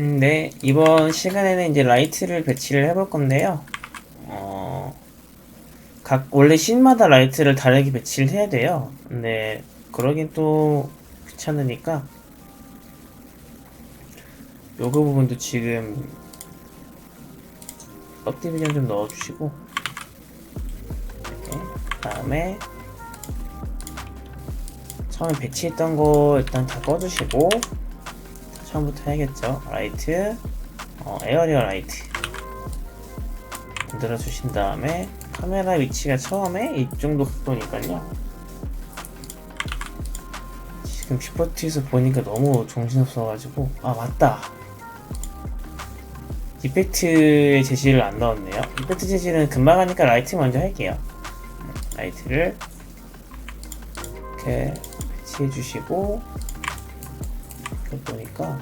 음, 네, 이번 시간에는 이제 라이트를 배치를 해볼 건데요. 어, 각, 원래 씬마다 라이트를 다르게 배치를 해야 돼요. 근데, 그러긴 또 귀찮으니까, 요거 부분도 지금, 업디비전 좀 넣어주시고, 이렇게, 다음에, 처음에 배치했던 거 일단 다 꺼주시고, 처음부터 해야겠죠. 라이트, 어, 에어리어 라이트 만들어 주신 다음에 카메라 위치가 처음에 이 정도 각도니까요. 지금 슈퍼트에서 보니까 너무 정신없어가지고 아 맞다. 이펙트의 재질을 안 넣었네요. 이펙트 재질은 금방 하니까 라이트 먼저 할게요. 네, 라이트를 이렇게 배치해 주시고 보니까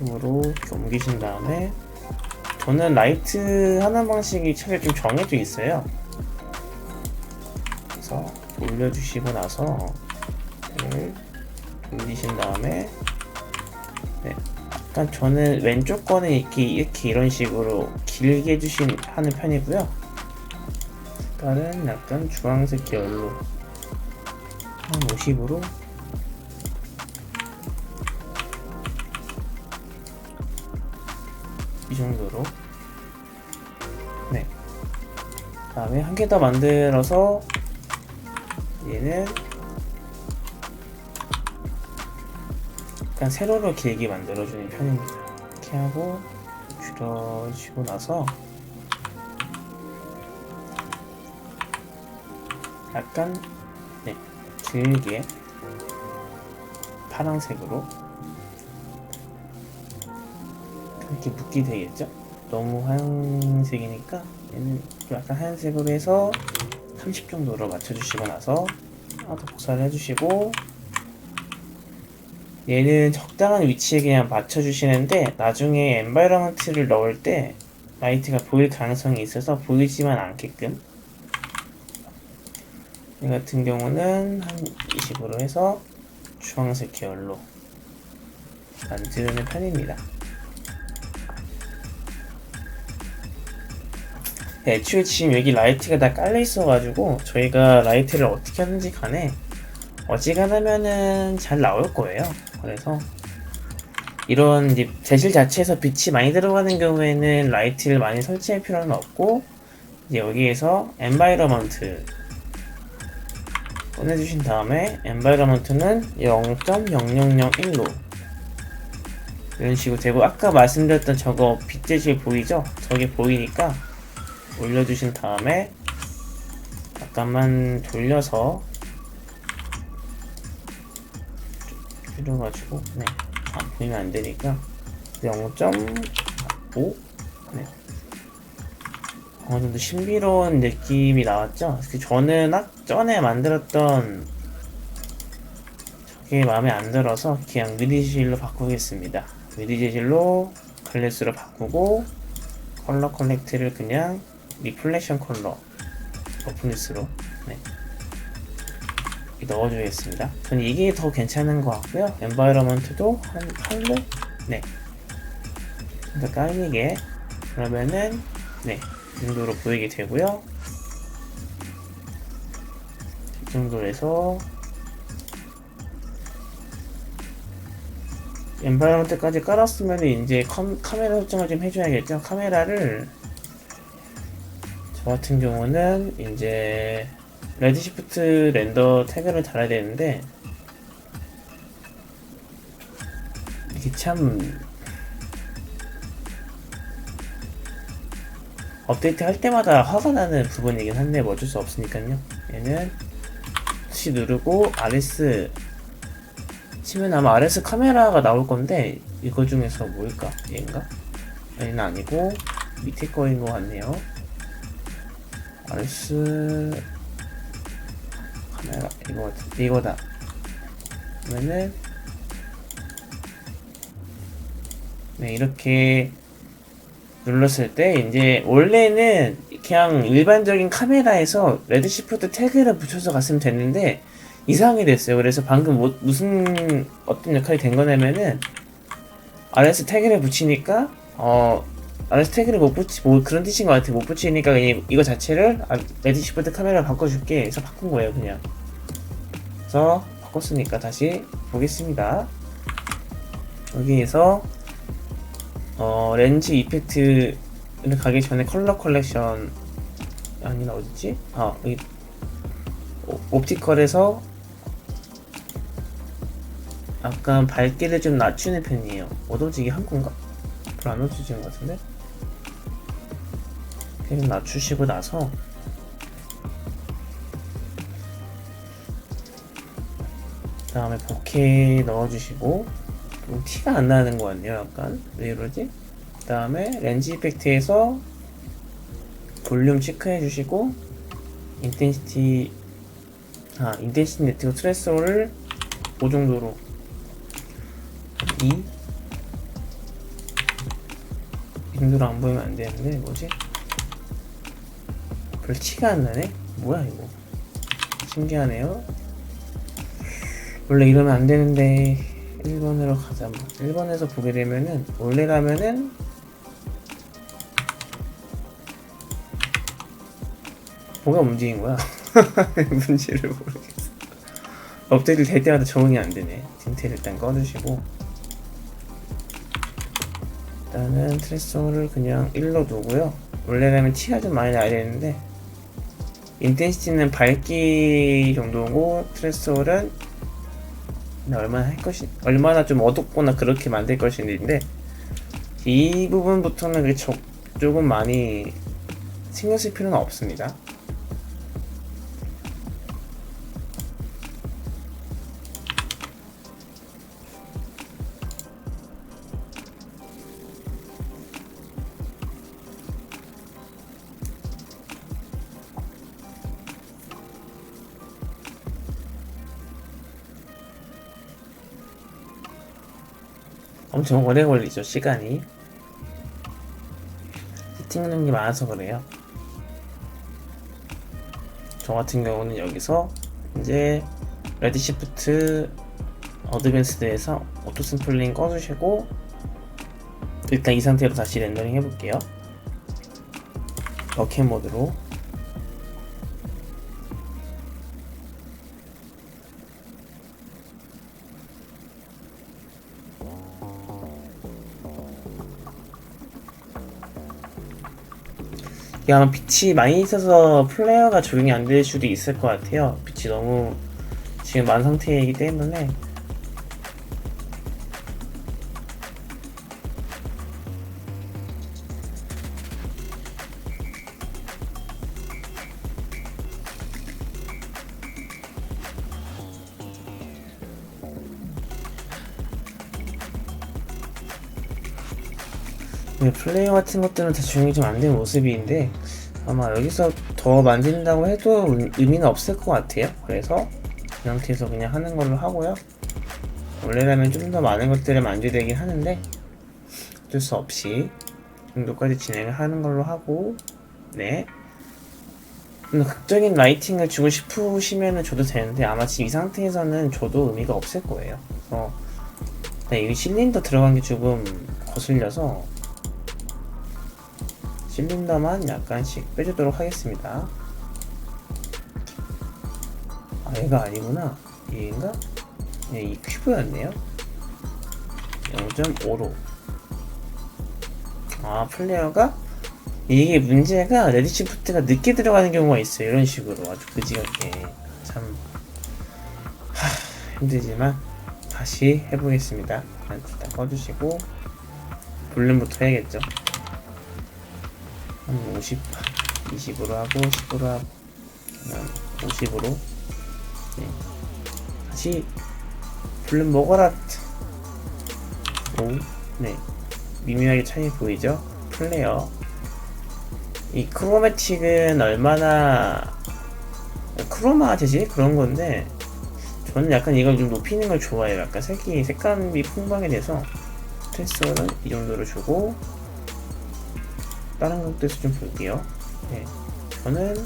이렇게 옮기신 다음에 저는 라이트 하는 방식이 차라리 좀 정해져 있어요. 그래서 올려주시고 나서 돌리신 다음에 네, 약간 저는 왼쪽 거는 이렇게 이렇게 이런 식으로 길게 해주신 하는 편이고요. 색깔은 약간 주황색 계열로 한 50으로. 이 정도로. 네. 다음에 한 개 더 만들어서 얘는 약간 세로로 길게 만들어주는 편입니다. 이렇게 하고 줄여주고 나서 약간 네 길게 파란색으로 이렇게 붓기 되겠죠? 너무 하얀색이니까 얘는 좀 약간 하얀색으로 해서 30 정도로 맞춰주시고 나서 하나 더 복사를 해주시고 얘는 적당한 위치에 그냥 맞춰주시는데 나중에 엔바이러먼트를 넣을 때 라이트가 보일 가능성이 있어서 보이지만 않게끔 이 같은 경우는 한 20으로 해서 주황색 계열로 만드는 편입니다. 네, 애초에 지금 여기 라이트가 다 깔려 있어가지고 저희가 라이트를 어떻게 하는지 간에 어지간하면은 잘 나올 거예요. 그래서 이런 이제 재질 자체에서 빛이 많이 들어가는 경우에는 라이트를 많이 설치할 필요는 없고 이제 여기에서 엔바이러먼트 꺼내주신 다음에 엔바이러먼트는 0.0001로 이런 식으로 되고 아까 말씀드렸던 저거 빛 재질 보이죠? 저게 보이니까 올려주신 다음에 약간만 돌려서 줄여가지고 네. 안 보이면 안 되니까 0.5 네. 어느 정도 신비로운 느낌이 나왔죠? 그 저는 아 전에 만들었던 저게 마음에 안 들어서 그냥 재질로 바꾸겠습니다. 미리 재질로 클래스로 바꾸고 컬러 컬렉트를 그냥 리플렉션 컬러 오픈리스로 네. 넣어주겠습니다. 저는 이게 더 괜찮은 것 같고요. 엔바이러먼트도 한 8로 네. 더 깔리게 그러면은 네. 이 정도로 보이게 되고요. 이 정도로 해서 엔바이러먼트까지 깔았으면 이제 컴, 카메라 설정을 좀 해줘야겠죠. 카메라를 저 같은 경우는 이제 레드 시프트 렌더 태그를 달아야 되는데 이게 참 업데이트 할 때마다 화가 나는 부분이긴 한데 뭐 어쩔 수 없으니까요. 얘는 C 누르고 RS 치면 아마 RS 카메라가 나올 건데 이거 중에서 뭘까? 얘인가? 얘는 아니고 밑에 거인 것 같네요. RS 카메라 이거 이거다. 그러면은 네 이렇게 눌렀을 때 이제 원래는 그냥 일반적인 카메라에서 레드 시프트 태그를 붙여서 갔으면 됐는데 이상하게 됐어요. 그래서 방금 뭐, 무슨 어떤 역할이 된 거냐면은 RS 태그를 붙이니까 어 RS 태그를 못 붙이 뭐 그런 뜻인 것 같아. 못 붙이니까 그냥 이거 자체를 아, 레디 시프트 카메라 바꿔줄게 해서 바꾼 거예요 그냥. 그래서 바꿨으니까 다시 보겠습니다. 여기에서 어 렌즈 이펙트를 가기 전에 컬러 컬렉션 아니 나 어딨지? 아 여기 오- 옵티컬에서 약간 밝기를 좀 낮추는 편이에요. 어두워지게 한 건가? 별로 안 어두워지는 것 같은데? 좀 낮추시고 나서 그 다음에 버케 넣어주시고 좀 티가 안 나는 것 같네요. 약간 왜 이러지? 그 다음에 렌즈 이펙트에서 볼륨 체크해 주시고 인텐시티 아 인텐시티 네트워크 트레스홀을 5 정도로 2? 이 정도로 안 보이면 안 되는데 뭐지? 별 티가 안 나네? 뭐야 이거 신기하네요 원래 이러면 안 되는데 1번으로 가자 뭐 1번에서 보게 되면은 원래라면은 뭐가 문제인 거야? 문제를 모르겠어. 업데이트 될 때마다 적응이 안 되네. 틴트를 일단 꺼주시고 일단은 트레스홀을 그냥 1로 두고요. 원래라면 티가 좀 많이 나야 되는데 인텐시티는 밝기 정도고 트레스홀은 얼마나 할 것이 얼마나 좀 어둡거나 그렇게 만들 것인데 이 부분부터는 조금 많이 신경 쓸 필요는 없습니다. 엄청 오래 걸리죠 시간이. 세팅하는 게 많아서 그래요. 저 같은 경우는 여기서 이제 레드 시프트 어드밴스드에서 오토 샘플링 꺼주시고 일단 이 상태로 다시 렌더링 해볼게요. 버켓 모드로 아마 빛이 많이 있어서 플레이어가 적용이 안 될 수도 있을 것 같아요. 빛이 너무 지금 만 상태이기 때문에 네, 플레이어 같은 것들은 다 적용이 좀안된 모습인데 아마 여기서 더 만진다고 해도 의- 의미는 없을 것 같아요. 그래서 이 상태에서 그냥 하는 걸로 하고요. 원래라면 좀 더 많은 것들을 만져야 되긴 하는데 어쩔 수 없이 이 정도까지 진행을 하는 걸로 하고 네. 좀더 극적인 라이팅을 주고 싶으시면 줘도 되는데 아마 지금 이 상태에서는 줘도 의미가 없을 거예요. 그래서 네, 이 실린더 들어간 게 조금 거슬려서 실린더만 약간씩 빼주도록 하겠습니다. 아, 얘가 아니구나. 얘인가? 네, 이 큐브였네요. 0.5로. 아, 플레이어가? 이게 문제가 레디 시프트가 늦게 들어가는 경우가 있어요. 이런 식으로. 아주 그지같게. 참. 하, 힘들지만, 다시 해보겠습니다. 일단 꺼주시고, 볼륨부터 해야겠죠. 한 50, 20으로 하고 10으로 하고 그다음 50으로. 네. 다시 블룸 먹어라. 오, 네. 미묘하게 차이 보이죠? 플레이어. 이 크로매틱은 얼마나 크로마 재질? 그런 건데 저는 약간 이걸 좀 높이는 걸 좋아해요. 약간 색이 색감이 풍부하게 돼서 스트레스는 이 정도로 주고 다른 것들에서 좀 볼게요. 네. 저는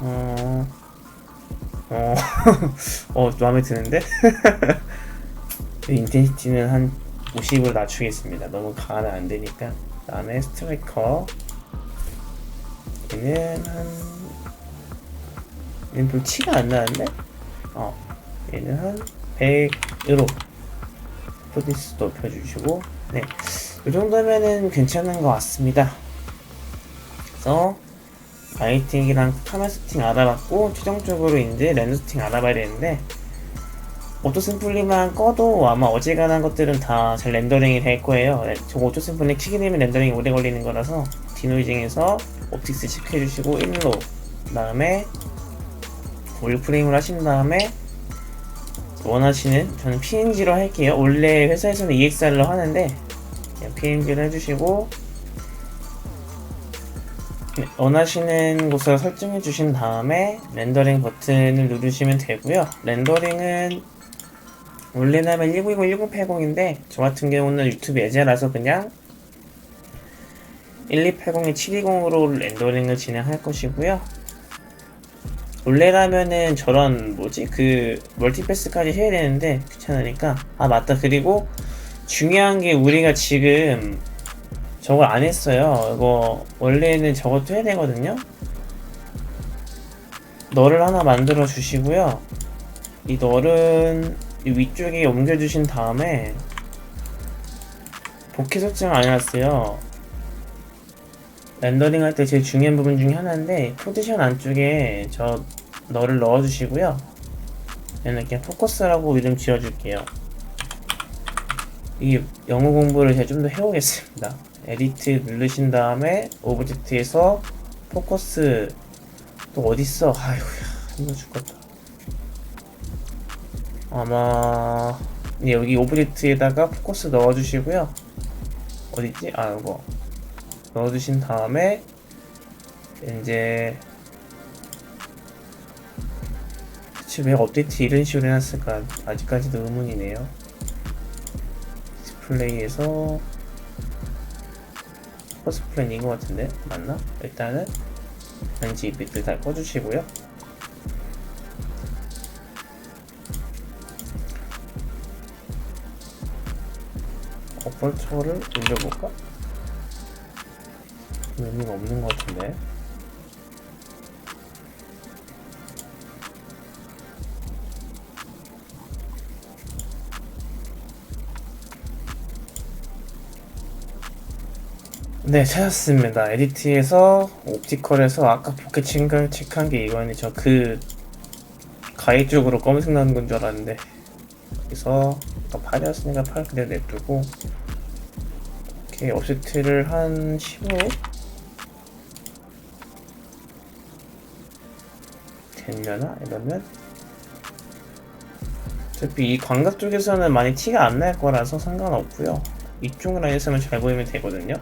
어 어, 어 마음에 드는데? 인텐시티는 한 50으로 낮추겠습니다. 너무 강하면 안 되니까. 다음에 스트라이커. 얘는 한 얘는 별 티가 안 나는데? 어, 얘는 한 100으로 포디스 높여주시고, 네, 이 정도면은 괜찮은 것 같습니다. 그래서 바이팅이랑 카메라 세팅 알아봤고 최종적으로 이제 렌즈 세팅 알아봐야 되는데 오토 심플리만 꺼도 아마 어지간한 것들은 다 잘 렌더링이 될 거예요. 네, 저거 오토 심플리 키게 되면 렌더링이 오래 걸리는 거라서 디노이징에서 옵틱스 체크해 주시고 1로 그 다음에 올프레임을 하신 다음에 원하시는 저는 PNG로 할게요. 원래 회사에서는 EXR로 하는데 그냥 PNG로 해주시고 네, 원하시는 곳을 설정해 주신 다음에 렌더링 버튼을 누르시면 되고요. 렌더링은 원래는 하면 1920, 1080인데 저 같은 경우는 유튜브 예제라서 그냥 1280에 720으로 렌더링을 진행할 것이고요. 원래라면은 저런 뭐지 그 멀티패스까지 해야 되는데 귀찮으니까 아 맞다 그리고 중요한 게 우리가 지금 저걸 안 했어요. 이거 원래는 저것도 해야 되거든요. 너를 하나 만들어 주시고요. 이 너는 이 위쪽에 옮겨 주신 다음에 복귀 설정 안 해놨어요. 렌더링 할 때 제일 중요한 부분 중에 하나인데 포지션 안쪽에 저 너를 넣어 주시고요. 얘는 그냥 포커스라고 이름 지어 줄게요. 이 영어 공부를 제가 좀 더 해오겠습니다. 에디트 누르신 다음에 오브젝트에서 포커스 또 어딨어? 아이고야 힘들어 죽겠다. 아마 네, 여기 오브젝트에다가 포커스 넣어주시고요. 어딨지? 아 이거 넣어주신 다음에 이제 대체 왜 업데이트 이런 식으로 해놨을까 아직까지도 의문이네요. 디스플레이에서 포커스 플랜인 것 같은데 맞나? 일단은 왠지 빛들 다 꺼주시고요. 어퍼처를 올려볼까? 의미가 없는 것 같은데. 네, 찾았습니다. 에디트에서 옵티컬에서 아까 포켓 친걸 체크한 게 이거는 저그 가위 쪽으로 검은색 나는 건 줄 알았는데 그래서 아까 8이었으니까 8 그대로 냅두고 이렇게 업세트를 한 15? 되려나? 이러면 어차피 이 광각 쪽에서는 많이 티가 안 날 거라서 상관없고요 이쪽 라인에서만 잘 보이면 되거든요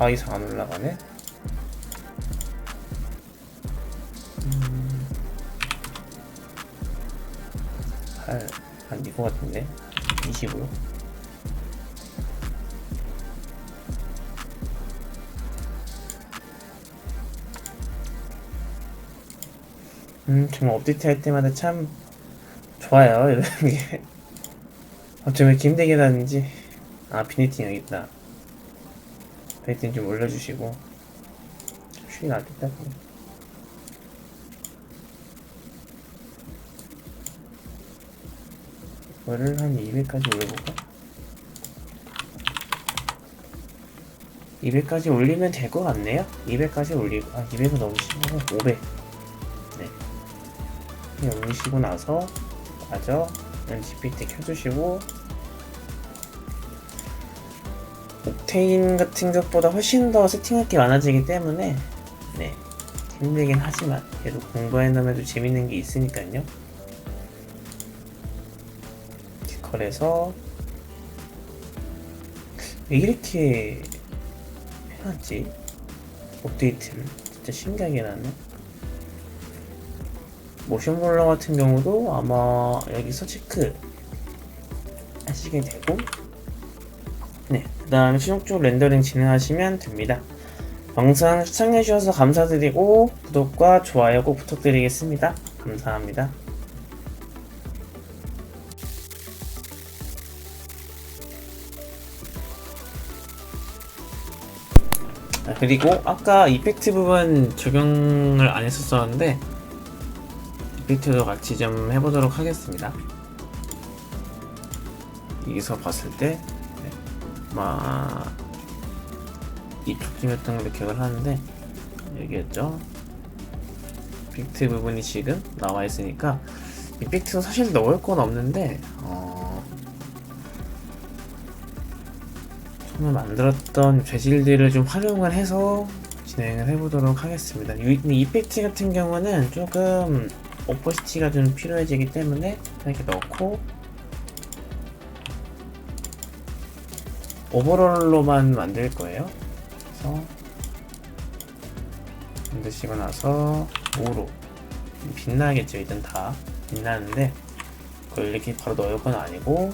4 이상 안 올라가네. 음, 8, 한 이거 같은데? 20으로. 음, 정말 업데이트 할 때마다 참 좋아요, 이런 게. 어쩜 이렇게 힘들게 다는지. 아, 비니팅 여기 있다. 베이팅 좀 올려주시고. 쉬이 낫겠다. 이거를 한 200까지 올려볼까? 200까지 올리면 될 것 같네요? 200까지 올리고 아 200은 너무 심하고 500 네. 올리시고 나서 맞아. GPT 켜주시고 옥테인 같은 것보다 훨씬 더 세팅할 게 많아지기 때문에 네 힘들긴 하지만 그래도 공부한다음에도 재밌는 게 있으니까요. 디컬에서 왜 이렇게 해놨지? 업데이트를. 진짜 신기하게 해놨네. 모션 블러 같은 경우도 아마 여기서 체크 하시게 되고 네, 그 다음에 신속적으로 렌더링 진행하시면 됩니다. 영상 시청해주셔서 감사드리고 구독과 좋아요 꼭 부탁드리겠습니다. 감사합니다. 아, 그리고 아까 이펙트 부분 적용을 안 했었었는데 이펙트도 같이 좀 해보도록 하겠습니다. 여기서 봤을 때 네, 아마 이쪽쯤이었던 걸로 기억을 하는데 여기였죠. 이펙트 부분이 지금 나와 있으니까 이펙트도 사실 넣을 건 없는데 어, 처음에 만들었던 재질들을 좀 활용을 해서 진행을 해보도록 하겠습니다. 이, 이 이펙트 같은 경우는 조금 오퍼시티가 좀 필요해지기 때문에 이렇게 넣고 오버롤로만 만들 거예요. 그래서 만드시고 나서 5로 빛나겠죠 일단 다 빛나는데 그걸 이렇게 바로 넣을 건 아니고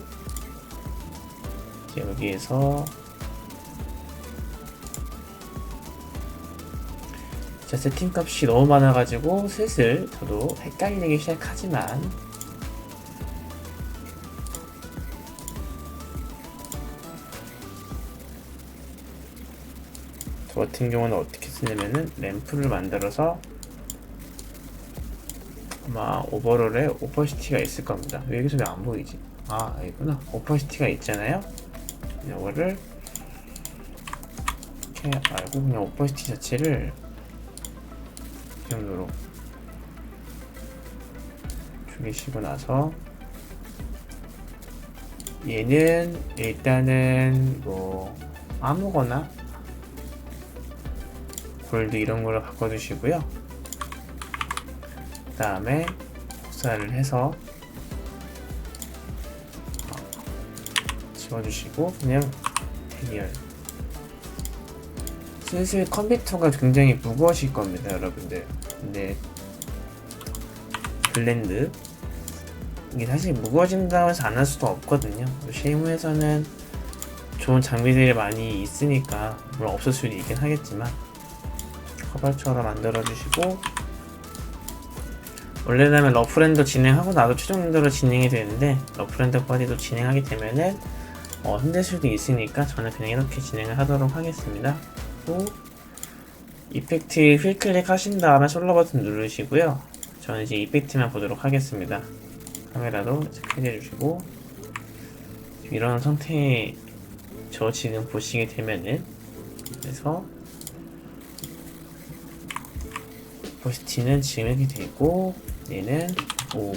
여기에서 자 세팅값이 너무 많아가지고 슬슬 저도 헷갈리기 시작하지만 저 같은 경우는 어떻게 쓰냐면은 램프를 만들어서 아마 오버롤에 오퍼시티가 있을 겁니다. 왜 여기서 왜 안 보이지? 아, 여기구나. 오퍼시티가 있잖아요. 이거를 이렇게 말고 그냥 오퍼시티 자체를 이 정도로 줄이시고 나서 얘는 일단은 뭐 아무거나 골드 이런 걸로 바꿔주시고요. 그 다음에 복사를 해서 지워주시고 그냥 대기열. 슬슬 컴퓨터가 굉장히 무거우실 겁니다 여러분들. 근데 블렌드. 이게 사실 무거워진다고 해서 안 할 수도 없거든요. 실무에서는 좋은 장비들이 많이 있으니까 물론 없을 수도 있긴 하겠지만 커버처럼 만들어 주시고 원래라면 러프랜더 진행하고 나도 최종 렌더로 진행이 되는데 러프랜더 까지도 진행하게 되면은 어, 힘들 수도 있으니까 저는 그냥 이렇게 진행을 하도록 하겠습니다. 또 이펙트 휠 클릭 하신 다음에 솔로 버튼 누르시고요. 저는 이제 이펙트만 보도록 하겠습니다. 카메라도 체크해 주시고 이런 상태에 저 지금 보시게 되면은 그래서 포스티는 지금 이렇게 되고 얘는 5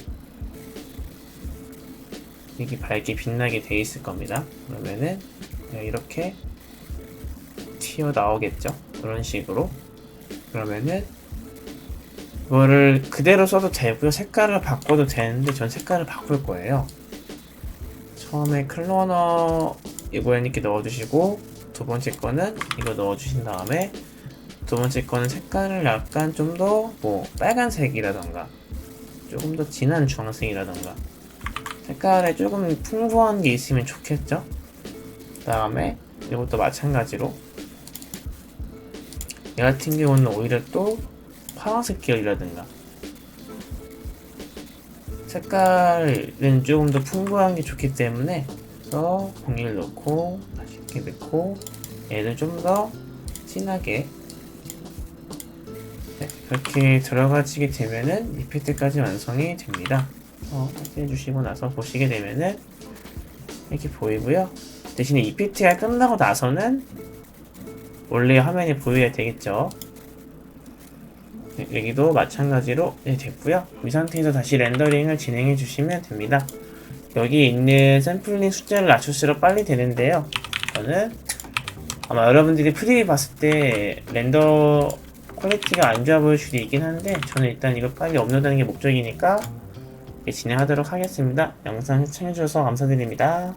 이게 밝게 빛나게 돼 있을 겁니다. 그러면은 이렇게 튀어 나오겠죠. 그런 식으로 그러면은 이거를 그대로 써도 되고요. 색깔을 바꿔도 되는데 전 색깔을 바꿀 거예요. 처음에 클로너 이거 이렇게 넣어주시고 두 번째 거는 이거 넣어주신 다음에 두 번째 거는 색깔을 약간 좀 더 뭐 빨간색이라던가 조금 더 진한 주황색이라던가. 색깔에 조금 풍부한 게 있으면 좋겠죠? 그 다음에 이것도 마찬가지로. 얘 같은 경우는 오히려 또 파란색 계열이라든가. 색깔은 조금 더 풍부한 게 좋기 때문에 그래서 공기를 넣고 이렇게 넣고 얘를 좀 더 진하게 네, 그렇게 들어가지게 되면은 이펙트까지 완성이 됩니다. 어, 해주시고 나서 보시게 되면은 이렇게 보이고요. 대신에 이펙트가 끝나고 나서는 원래 화면이 보여야 되겠죠. 네, 여기도 마찬가지로 네, 됐고요. 이 상태에서 다시 렌더링을 진행해 주시면 됩니다. 여기 있는 샘플링 숫자를 낮출수록 빨리 되는데요. 저는 아마 여러분들이 프리뷰 봤을 때 렌더 퀄리티가 안 좋아 보일 수도 있긴 한데 저는 일단 이거 빨리 업로드하는 게 목적이니까 진행하도록 하겠습니다. 영상 시청해주셔서 감사드립니다.